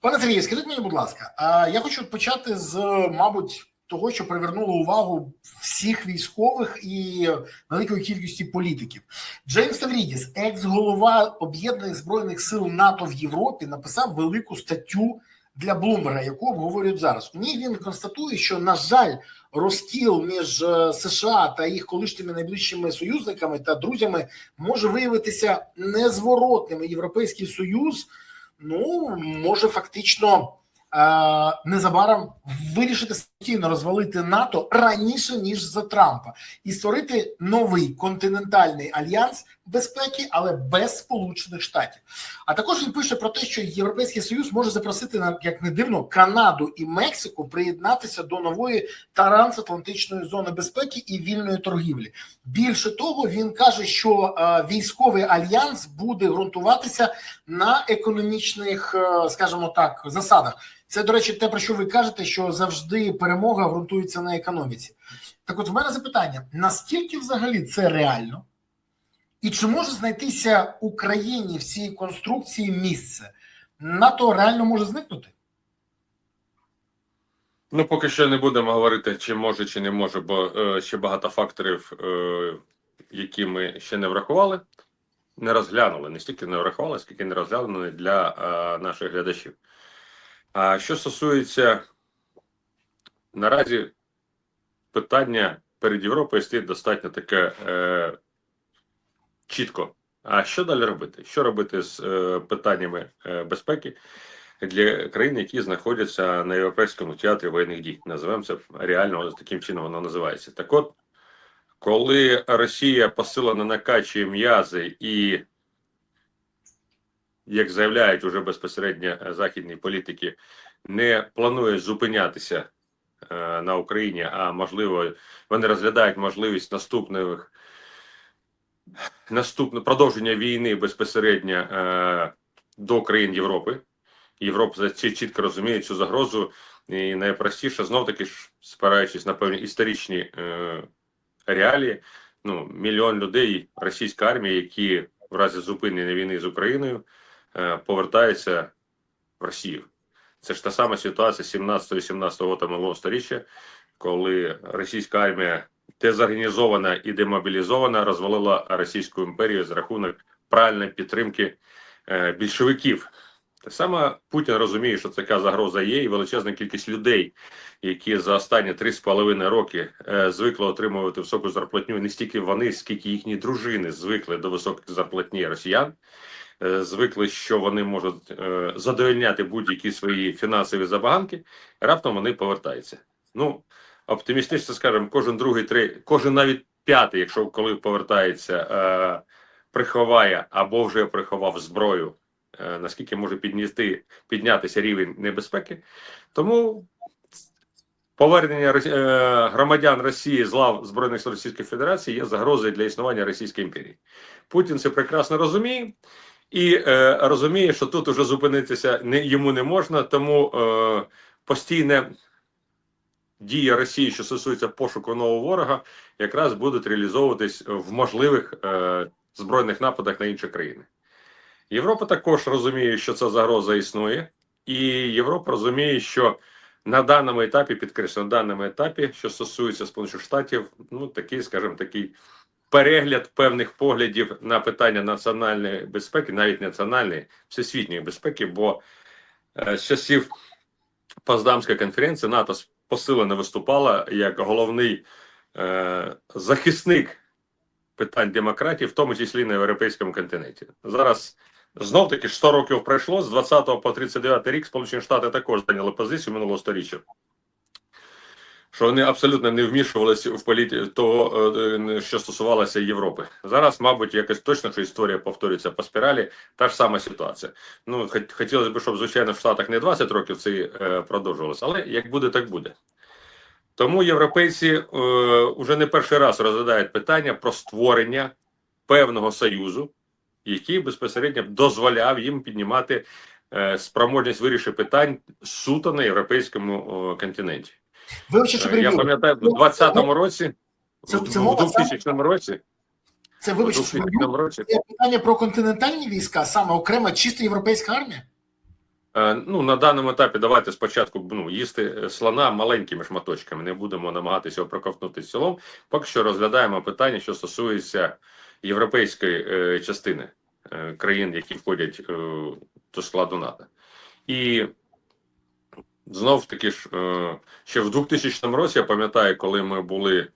Пане Сергію, скажіть мені, будь ласка, я хочу почати з, мабуть, того, що привернуло увагу всіх військових і великої кількості політиків. Джеймс Таврідіс, екс-голова об'єднаних збройних сил НАТО в Європі, написав велику статтю для Блумберга, яку обговорюють зараз. У ній він констатує, що на жаль, розкіл між е, США та їх колишніми найближчими союзниками та друзями може виявитися незворотним. Європейський союз ну може фактично е, незабаром вирішити спокійно розвалити НАТО раніше ніж за Трампа. І створити новий континентальний альянс безпеки, але без Сполучених Штатів. А також він пише про те, що Європейський Союз може запросити як не дивно Канаду і Мексику приєднатися до нової трансатлантичної зони безпеки і вільної торгівлі. Більше того, він каже, що е, військовий альянс буде ґрунтуватися на економічних, е, скажімо так, засадах. Це, до речі, те, про що ви кажете, що завжди перемога ґрунтується на економіці. Так, от в мене запитання: наскільки взагалі це реально? І чи може знайтися Україні в цій конструкції місце? НАТО реально може зникнути? Ну, поки що не будемо говорити, чи може, чи не може, бо е, ще багато факторів, е, які ми ще не врахували, не розглянули. Не стільки не врахували, скільки не розглянули для е, наших глядачів. А що стосується наразі питання перед Європою стоїть достатньо таке е, чітко. А що далі робити? Що робити з е, питаннями е, безпеки для країн, які знаходяться на європейському театрі воєнних дій? Називаємо це реально таким чином воно називається. Так от, коли Росія посилено накачує м'язи і, як заявляють уже безпосередньо е, західні політики, не планує зупинятися е, на Україні, а можливо, вони розглядають можливість наступних наступне продовження війни безпосередньо е, до країн Європи. Європа чітко розуміє цю загрозу, і найпростіше знов таки ж спираючись на певні історичні е, реалії. Ну, мільйон людей, російська армія, які в разі зупинення війни з Україною е, повертаються в Росію. Це ж та сама ситуація 17-18 року минулого сторіччя, коли російська армія дезорганізована і демобілізована розвалила Російську імперію з рахунок правильної підтримки е, більшовиків. Так само Путін розуміє, що така загроза є, і величезна кількість людей, які за останні 3,5 роки е, звикли отримувати високу зарплатню, не стільки вони, скільки їхні дружини звикли до високих зарплатні росіян. е, Звикли, що вони можуть задовольняти будь-які свої фінансові забаганки, раптом вони повертаються. Ну, оптимістично скажемо, кожен другий, три, кожен навіть п'ятий, якщо коли повертається, е, приховає або вже приховав зброю, е, наскільки може підняти, піднятися рівень небезпеки. Тому повернення е, громадян Росії з лав Збройних сил Російської Федерації є загрозою для існування Російської імперії. Путін це прекрасно розуміє. І е, розуміє, що тут уже зупинитися не, йому не можна, тому е, постійне дія Росії, що стосується пошуку нового ворога, якраз будуть реалізовуватись в можливих е, збройних нападах на інші країни. Європа також розуміє, що ця загроза існує, і Європа розуміє, що на даному етапі, підкреслю, на даному етапі, що стосується Сполучених Штатів, ну такий, скажімо, такий перегляд певних поглядів на питання національної безпеки, навіть національної, всесвітньої безпеки, бо е, з часів Поздамської конференції НАТО посилено виступала як головний е, захисник питань демократії, в тому числі на європейському континенті. Зараз знов таки 100 років пройшло з 20 по 39 рік. Сполучені Штати також зайняли позицію минулого сторіччя. Що вони абсолютно не вмішувалися в політі того, е, що стосувалося Європи. Зараз, мабуть, якось точно що історія повторюється по спіралі. Та ж сама ситуація. Ну хотілося б, щоб звичайно в Штатах не 20 років це е, продовжувалося, але як буде, так буде. Тому європейці е, вже не перший раз розглядають питання про створення певного союзу, який безпосередньо дозволяв їм піднімати е, спроможність вирішення питань суто на європейському е, континенті. Вибачте, що Е, Я пам'ятаю, в 20-му році, Це- це мова 2000 році, Це в вибачте, що 2000 перебив. році Це питання про континентальні війська, саме окрема чисто європейська армія. Е, Ну, на даному етапі давайте спочатку ну, їсти е, слона маленькими шматочками. Не будемо намагатися його проковтнути цілом. Поки що розглядаємо питання, що стосується європейської е, частини е, країн, які входять е, до складу НАТО. І знов таки ж е, ще в 2000 році я пам'ятаю, коли ми були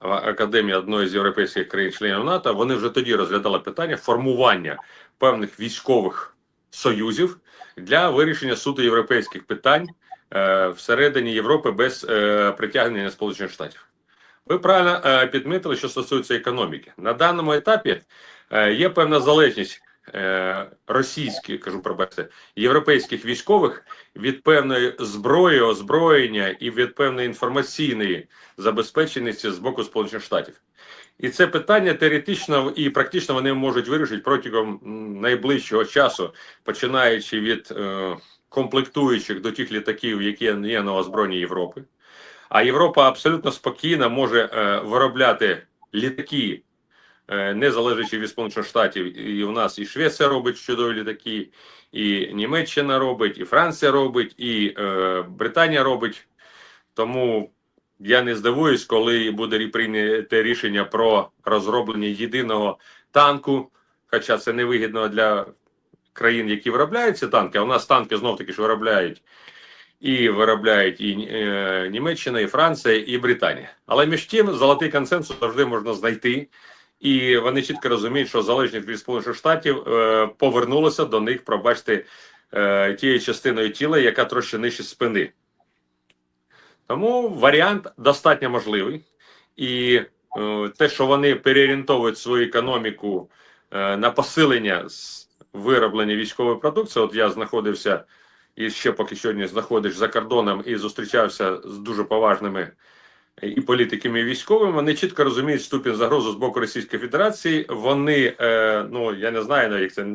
в академії одної з європейських країн-членів НАТО, вони вже тоді розглядали питання формування певних військових союзів для вирішення суто європейських питань е, всередині Європи без е, притягнення Сполучених Штатів. Ви правильно підмітили, що стосується економіки. На даному етапі є певна залежність російських, кажу пробачте, європейських військових від певної зброї, озброєння і від певної інформаційної забезпеченості з боку Сполучених Штатів. І це питання теоретично і практично вони можуть вирішити протягом найближчого часу, починаючи від е, комплектуючих до тих літаків, які є на озброєнні Європи. А Європа абсолютно спокійно може е, виробляти літаки, е, не залежачи від Сполучених Штатів. І у нас і Швеція робить чудові літаки, і Німеччина робить, і Франція робить, і е, Британія робить. Тому я не здивуюсь, коли буде прийняте рішення про розроблення єдиного танку, хоча це невигідно для країн, які виробляють ці танки. А у нас танки знов таки ж виробляють і виробляють і е, Німеччина, і Франція, і Британія. Але між тим золотий консенсус завжди можна знайти. І вони чітко розуміють, що залежність від Сполучених Штатів е, повернулася до них, пробачте, е, тією частиною тіла, яка трошки нижче спини. Тому варіант достатньо можливий. І е, те, що вони переорієнтовують свою економіку на посилення з вироблення військової продукції, от я знаходився і ще поки сьогодні знаходиш за кордоном і зустрічався з дуже поважними і політиками, і військовими, вони чітко розуміють ступінь загрози з боку Російської Федерації. Вони, е, ну я не знаю, навіть це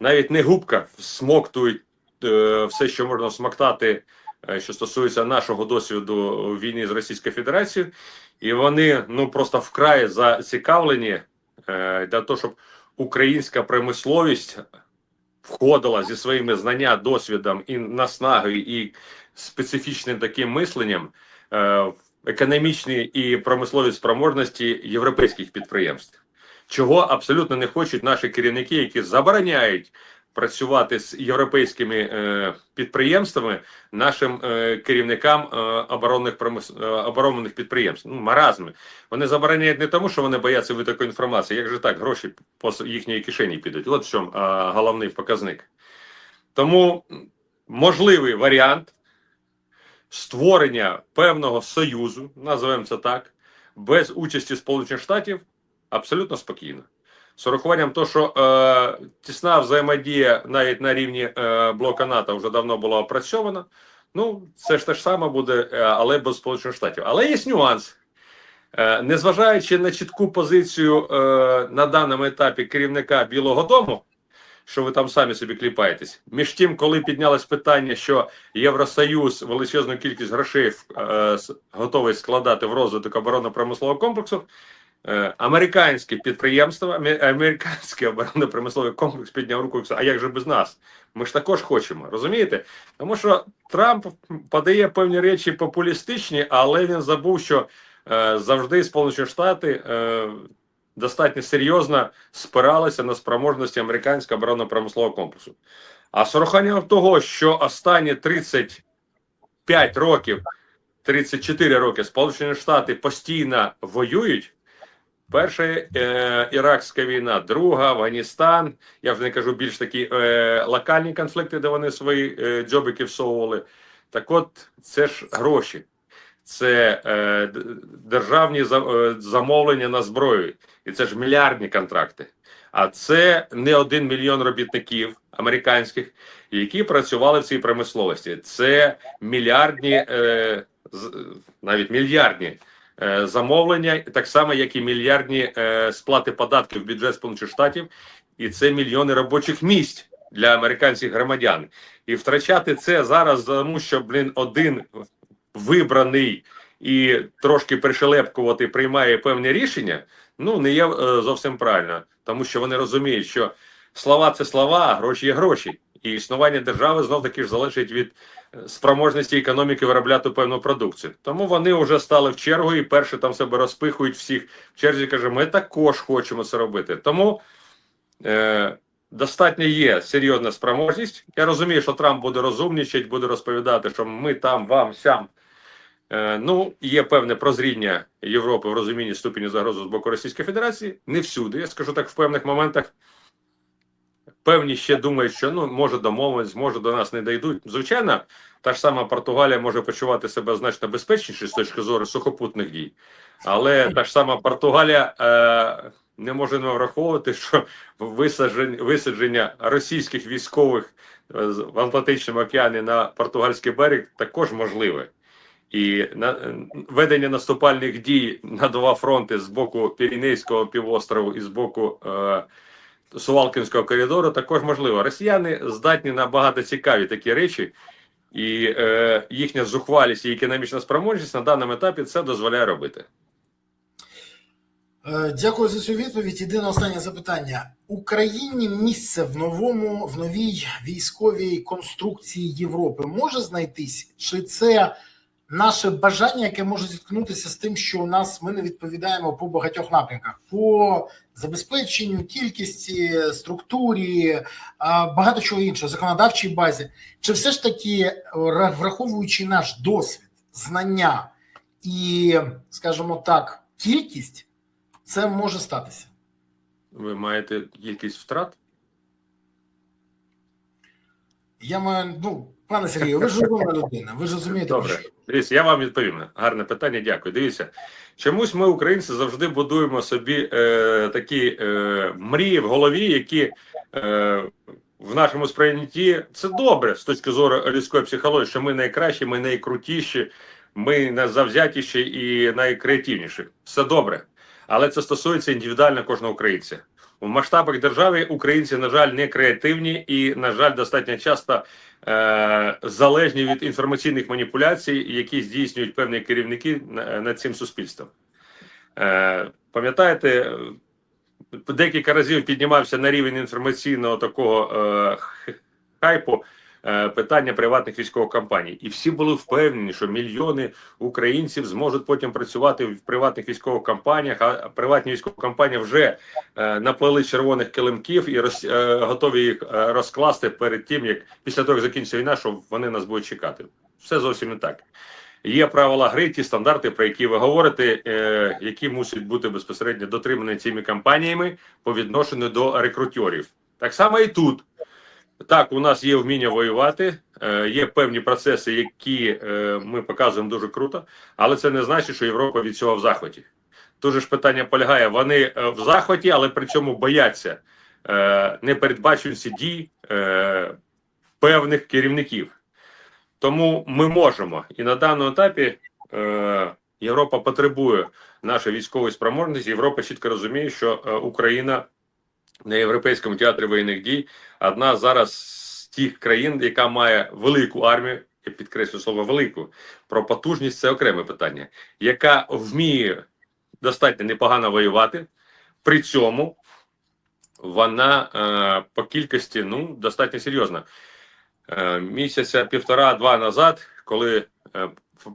навіть не губка всмоктують е, все, що можна смоктати, е, що стосується нашого досвіду війни з Російською Федерацією, і вони ну просто вкрай зацікавлені для того, щоб українська промисловість входила зі своїми знання, досвідом і наснагою, і специфічним таким мисленням е, в економічні і промислові спроможності європейських підприємств, чого абсолютно не хочуть наші керівники, які забороняють працювати з європейськими е, підприємствами нашим е, керівникам е, оборонних промис... е, оборонних підприємств. Ну, маразми. Вони забороняють не тому, що вони бояться витоку інформації, як же так, гроші по їхньої кишені підуть. От в чому е, головний показник. Тому можливий варіант створення певного союзу, називаємо це так, без участі Сполучених Штатів абсолютно спокійно. З урахуванням того, що е, тісна взаємодія навіть на рівні е, блока НАТО вже давно була опрацьована. Ну, це ж те ж саме буде, е, але без Сполучених Штатів. Але є нюанс. Е, незважаючи на чітку позицію е, на даному етапі керівника Білого Дому, що ви там самі собі кліпаєтесь, між тим, коли піднялось питання, що Євросоюз величезну кількість грошей е, готовий складати в розвиток оборонно-промислового комплексу, Е, Американське підприємство, американський оборонно-промисловий комплекс підняв руку. А як же без нас? Ми ж також хочемо, розумієте? Тому що Трамп подає певні речі популістичні, але він забув, що е, завжди Сполучені Штати е, достатньо серйозно спиралися на спроможності американського оборонно-промислового комплексу. А з урахуванням того, що останні 35 років, 34 роки Сполучені Штати постійно воюють. Перша е, Іракська війна, друга, Афганістан. Я вже не кажу більш такі е, локальні конфлікти, де вони свої е, джобики всовували. Так от, це ж гроші, це е, державні е, замовлення на зброю, і це ж мільярдні контракти. А це не один мільйон робітників американських, які працювали в цій промисловості. Це мільярдні, е, навіть мільярдні замовлення, так само, як і мільярдні сплати податків в бюджет Сполучених Штатів, і це мільйони робочих місць для американських громадян. І втрачати це зараз, тому що блін, один вибраний і трошки пришелепкувати приймає певні рішення. Ну не є е, зовсім правильно, тому що вони розуміють, що слова це слова, а гроші є гроші. І існування держави знов таки ж залежить від е, спроможності економіки виробляти певну продукцію. Тому вони вже стали в чергу і перші там себе розпихують всіх в черзі. каже, ми також хочемо це робити. Тому е, достатньо є серйозна спроможність. Я розумію, що Трамп буде розумнічати, буде розповідати, що ми там, вам, сям. Е, ну, є певне прозріння Європи в розумінні ступені загрози з боку Російської Федерації. Не всюди. Я скажу так, в певних моментах. Певні ще думають, що ну може домовитись, може до нас не дійдуть. Звичайно, та ж сама Португалія може почувати себе значно безпечніше з точки зору сухопутних дій, але та ж сама Португалія е, не може не враховувати, що висадження, висадження російських військових е, в Атлантичному океані на португальський берег також можливе. І на ведення наступальних дій на два фронти з боку Пірінейського півострову і з боку е, Сувалкінського коридору також можливо. Росіяни здатні на багато цікаві такі речі, і е, їхня зухвалість і економічна спроможність на даному етапі це дозволяє робити. Е, Дякую за цю відповідь. Єдине останнє запитання. Україні місце в новому в новій військовій конструкції Європи може знайтись? Чи це наше бажання, яке може зіткнутися з тим, що у нас ми не відповідаємо по багатьох напрямках: по забезпеченню, кількості, структурі, багато чого іншого, законодавчій базі? Чи все ж таки, е, враховуючи наш досвід, знання і, скажімо так, кількість? це може статися. Ви маєте кількість втрат? Я маю, ну, пане Сергію, ви ж розумна людина, ви ж розумієте, Добре. що. Дивіться, я вам відповім. Гарне питання, дякую. Дивіться, чомусь ми, українці, завжди будуємо собі е, такі е, мрії в голові, які е, в нашому сприйнятті це добре з точки зору людської психології, що ми найкращі, ми найкрутіші, ми найзавзятіші і найкреативніші. Все добре. Але це стосується індивідуально кожного українця. У масштабах держави українці, на жаль, не креативні і, на жаль, достатньо часто е, залежні від інформаційних маніпуляцій, які здійснюють певні керівники над цим суспільством. Е, пам'ятаєте, е, декілька разів піднімався на рівень інформаційного такого е, хайпу е, питання приватних військових компаній, і всі були впевнені, що мільйони українців зможуть потім працювати в приватних військових компаніях. А приватні військові компанії вже е, наплели червоних килимків і роз, е, готові їх е, розкласти перед тим, як після того як закінчиться війна, що вони нас будуть чекати. Все зовсім не так. Є правила гри, ті стандарти, про які ви говорите, е, які мусять бути безпосередньо дотримані цими компаніями по відношенню до рекрутерів. Так само і тут. Так, у нас є вміння воювати, е, є певні процеси, які е, ми показуємо дуже круто, але це не значить, що Європа від цього в захваті. Тут ж питання полягає: вони е, в захваті, але при цьому бояться непередбаченості дій певних керівників. Тому ми можемо. І на даному етапі Європа потребує нашої військової спроможності. Європа чітко розуміє, що Україна на європейському театрі воєнних дій одна зараз з тих країн, яка має велику армію. Я підкреслю слово велику. Про потужність це окреме питання, яка вміє достатньо непогано воювати. При цьому вона е, по кількості ну достатньо серйозна. Е, місяця півтора-два назад, коли е,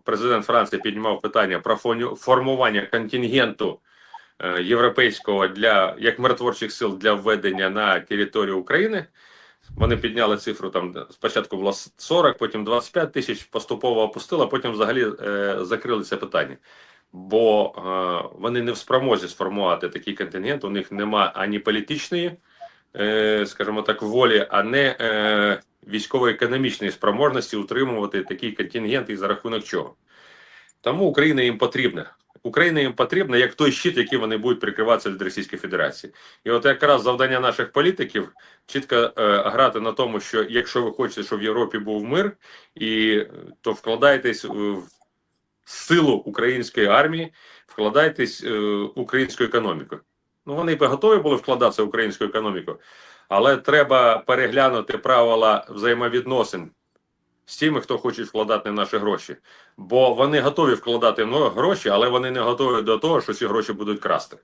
президент Франції піднімав питання про формування контингенту європейського для як миротворчих сил для введення на територію України. Вони підняли цифру там спочатку було 40, потім 25 тисяч, поступово опустили, потім взагалі е, закрили це питання. Бо е, вони не в спромозі сформувати такий контингент, у них нема ані політичної, е, скажімо так, волі, а не е, військово-економічної спроможності утримувати такий контингент і за рахунок чого. Тому Україна їм потрібна. Україна їм потрібна як той щит, який вони будуть прикриватися від Російської Федерації. І от якраз завдання наших політиків чітко е, грати на тому, що якщо ви хочете, щоб в Європі був мир, і е, то вкладайтесь в силу української армії, вкладайтесь е, українську економіку. Ну вони готові були вкладатися в українську економіку, але треба переглянути правила взаємовідносин з тими, хто хоче вкладати наші гроші. Бо вони готові вкладати гроші, але вони не готові до того, що ці гроші будуть красти.